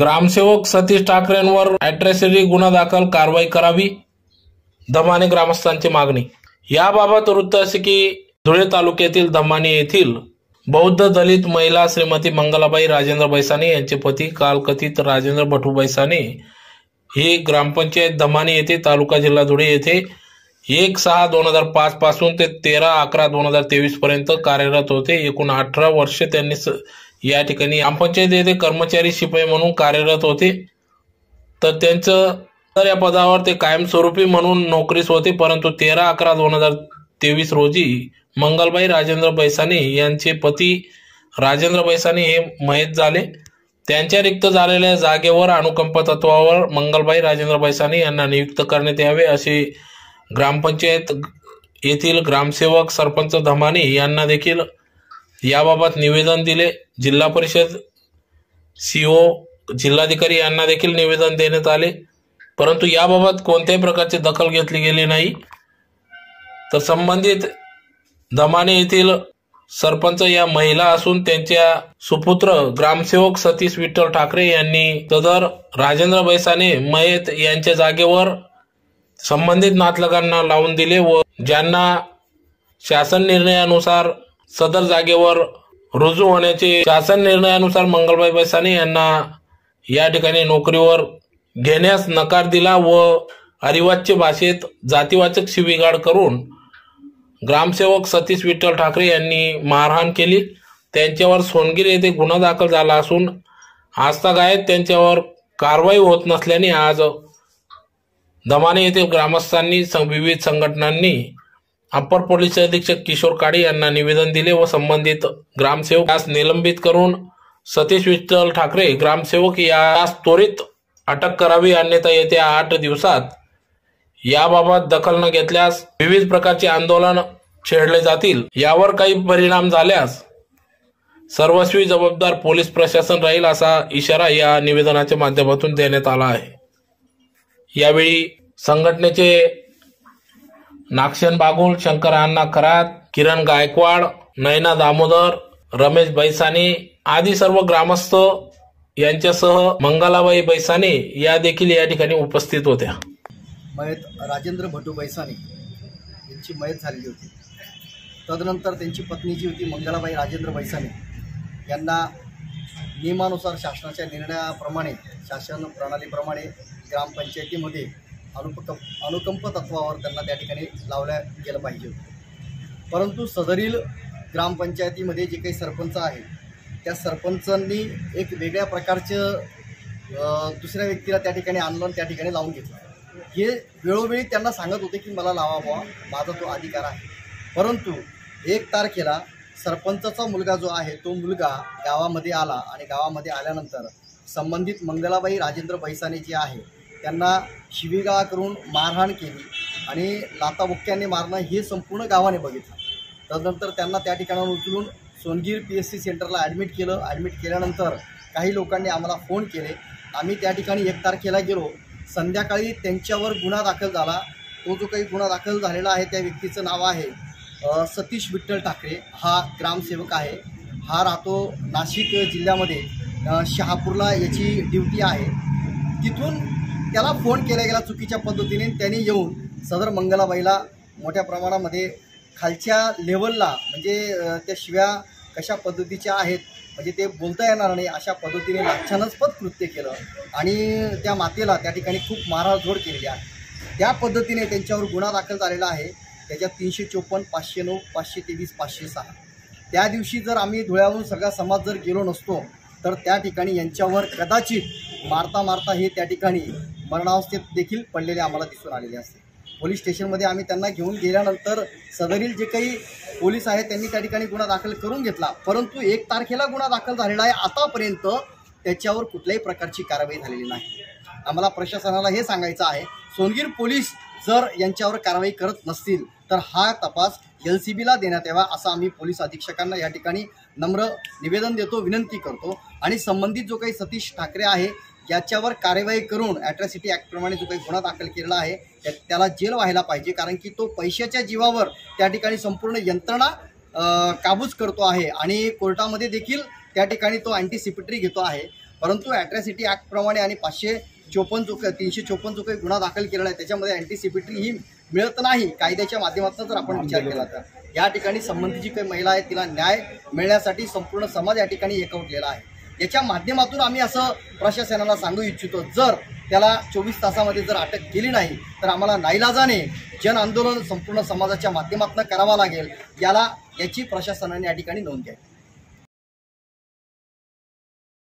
ग्रामसेवक सतीश ठाकरेंवर अॅट्रॉसिटी गुन्हा दाखल कारवाई करावी धमाने ग्रामस्थांची मागणी. याबाबत वृत्त असे की धुळे तालुक्यातील धमाने येथील बौद्ध दलित महिला श्रीमती मंगलाबाई राजेंद्र बैसाने यांचे पती कालकथित राजेंद्र भटू बैसाने हे ग्रामपंचायत धमाने येथे तालुका जिल्हा धुळे येथे एक सहा दोन हजार पाच पासून ते तेरा अकरा दोन हजार तेवीस पर्यंत कार्यरत होते. एकूण अठरा वर्षे त्यांनी स- या ठिकाणी ग्रामपंचायत येथे कर्मचारी शिपाई म्हणून कार्यरत होते. तर त्यांचं तर या पदावर ते कायमस्वरूपी म्हणून नोकरीस होते परंतु तेरा अकरा दोन हजार तेवीस रोजी मंगलबाई राजेंद्र बैसाने यांचे पती राजेंद्र बैसाने हे मयत झाले. त्यांच्या रिक्त झालेल्या जागेवर अनुकंप तत्वावर मंगलबाई राजेंद्र बैसाने यांना नियुक्त करण्यात यावे असे ग्रामपंचायत येथील ग्रामसेवक सरपंच धमाने यांना देखील याबाबत निवेदन दिले. जिल्हा परिषद सीओ जिल्हाधिकारी यांना देखील निवेदन देण्यात आले. परंतु याबाबत कोणत्याही प्रकारची दखल घेतली गेली नाही. तर संबंधित दमाने येथील सरपंच या महिला असून त्यांच्या सुपुत्र ग्रामसेवक सतीश विठ्ठल ठाकरे यांनी सदर राजेंद्र बैसाने मयत यांच्या जागेवर संबंधित नातलगांना लावून दिले व ज्यांना शासन निर्णयानुसार सदर जागेवर रुजू होण्याचे शासन निर्णयानुसार मंगलबाई बैसाने यांना या ठिकाणी नोकरीवर घेण्यास नकार दिला व अरिवाच्य भाषेत जातीवाचक शिवीगाळ करून ग्रामसेवक सतीश विठ्ठल ठाकरे यांनी मारहाण केली. त्यांच्यावर सोनगिरी येथे गुन्हा दाखल झाला असून आजतागायत त्यांच्यावर कारवाई होत नसल्याने आज दमाने येथील ग्रामस्थांनी विविध संघटनांनी अप्पर पोलीस अधीक्षक किशोर काळे यांना निवेदन दिले व संबंधित ग्रामसेवक यास निलंबित करून सतीश विठ्ठल ठाकरे ग्रामसेवक यास त्वरित अटक करावी अन्यथा येत्या आठ दिवसात याबाबत दखल न घेतल्यास विविध प्रकारचे आंदोलन छेडले जातील. यावर काही परिणाम झाल्यास सर्वस्वी जबाबदार पोलीस प्रशासन राहील असा इशारा या निवेदनाच्या माध्यमातून देण्यात आला आहे. यावेळी संघटनेचे नागशन बागुल शंकर अण्णा खरात किरण गायकवाड नयना दामोदर रमेश बैसाने आदी सर्व ग्रामस्थ यांच्यासह मंगलाबाई बैसाने या देखील या ठिकाणी उपस्थित होत्या. मयत राजेंद्र भटू बैसाने यांची मयत झालेली होती. तदनंतर त्यांची पत्नी जी होती मंगलाबाई राजेंद्र बैसाने यांना नियमानुसार शासनाच्या निर्णयाप्रमाणे शासन प्रणालीप्रमाणे ग्रामपंचायतीमध्ये अनुपकंप अनुकंप तत्वावर त्यांना त्या ठिकाणी लावल्या गेलं पाहिजे. होतं परंतु सदरील ग्रामपंचायतीमध्ये जे काही सरपंच आहे त्या सरपंचांनी एक वेगळ्या प्रकारचं दुसऱ्या व्यक्तीला त्या ठिकाणी आणलं आणि त्या ठिकाणी लावून घेतलं. हे वेळोवेळी त्यांना सांगत होते की मला लावा बुवा माझा तो अधिकार आहे. परंतु एक तारखेला सरपंचाचा मुलगा जो आहे तो मुलगा गावामध्ये आला आणि गावामध्ये आल्यानंतर संबंधित मंगलाबाई राजेंद्र भैसाने जी आहे त्यांना शिवीगाळा करून मारहाण केली आणि लाताबुक्क्याने मारणं हे संपूर्ण गावाने बघितलं. तदनंतर त्यांना त्या ठिकाणाहून उचलून सोनगीर पी एस सी सेंटरला ॲडमिट केलं. ॲडमिट केल्यानंतर काही लोकांनी आम्हाला फोन केले. आम्ही त्या ठिकाणी एक तारखेला गेलो. संध्याकाळी त्यांच्यावर गुन्हा दाखल झाला. तो जो काही गुन्हा दाखल झालेला आहे त्या व्यक्तीचं नाव आहे सतीश विठ्ठल ठाकरे. हा ग्रामसेवक आहे. हा राहतो नाशिक जिल्ह्यामध्ये. शहापूरला याची ड्युटी आहे. तिथून त्याला फोन केला गेला चुकीच्या पद्धतीने. त्यांनी येऊन सदर मंगलाबाईला मोठ्या प्रमाणामध्ये खालच्या लेवलला म्हणजे त्या शिव्या कशा पद्धतीच्या आहेत म्हणजे ते बोलता येणार नाही अशा पद्धतीने लाच्छानस्पद कृत्य केलं. आणि त्या मातेला त्या ठिकाणी खूप मारहाणझोड केलेली आहे. त्या पद्धतीने त्यांच्यावर गुन्हा दाखल झालेला आहे. त्याच्यात तीनशे चोपन्न पाचशे नऊ पाचशे तेवीस पाचशे सहा. त्या दिवशी जर आम्ही धुळ्यावरून सगळा समाज जर गेलो नसतो तर त्या ठिकाणी यांच्यावर कदाचित मारता मारता हे त्या ठिकाणी मरणावस्थेत देखील पडलेले आम्हाला दिसून आलेले असते. पोलीस स्टेशनमध्ये आम्ही त्यांना घेऊन गेल्यानंतर सदरील जे काही पोलीस आहेत त्यांनी त्या ठिकाणी गुन्हा दाखल करून घेतला. परंतु एक तारखेला गुन्हा दाखल झालेला आहे. आतापर्यंत त्याच्यावर कुठल्याही प्रकारची कारवाई झालेली नाही. आम्हाला प्रशासनाला हे सांगायचं आहे सोनगीर पोलीस जर यांच्यावर कारवाई करत नसतील तर हा तपास एल सी बीला देण्यात यावा असं आम्ही पोलीस अधीक्षकांना या ठिकाणी नम्र निवेदन देतो विनंती करतो. आणि संबंधित जो काही सतीश ठाकरे आहे याच्यावर कार्यवाही करून ॲट्रॉसिटी ॲक्टप्रमाणे जो काही गुन्हा दाखल केलेला आहे त्या- त्याला जेल व्हायला पाहिजे कारण की तो पैशाच्या जीवावर त्या ठिकाणी संपूर्ण यंत्रणा काबूज करतो आहे आणि कोर्टामध्ये देखील त्या ठिकाणी तो अँटीसिपिटरी घेतो आहे. परंतु ॲट्रॅसिटी ॲक्टप्रमाणे आणि पाचशे चोपन्न चुक तीनशे चोपन्न जो काही गुन्हा दाखल केलेला आहे त्याच्यामध्ये अँटीसिपिटरी ही मिळत नाही. कायद्याच्या माध्यमातून जर आपण विचार केला तर. या ठिकाणी संबंधित जी काही महिला आहे तिला न्याय मिळण्यासाठी संपूर्ण समाज या ठिकाणी एकवटलेला आहे. याच्या माध्यमातून आम्ही असं प्रशासनाला सांगू इच्छितो जर त्याला चोवीस तासामध्ये जर अटक केली नाही तर आम्हाला नाईलाजाने जन आंदोलन संपूर्ण समाजाच्या माध्यमातून करावं लागेल. याला याची प्रशासनाने या ठिकाणी नोंद घ्यावी.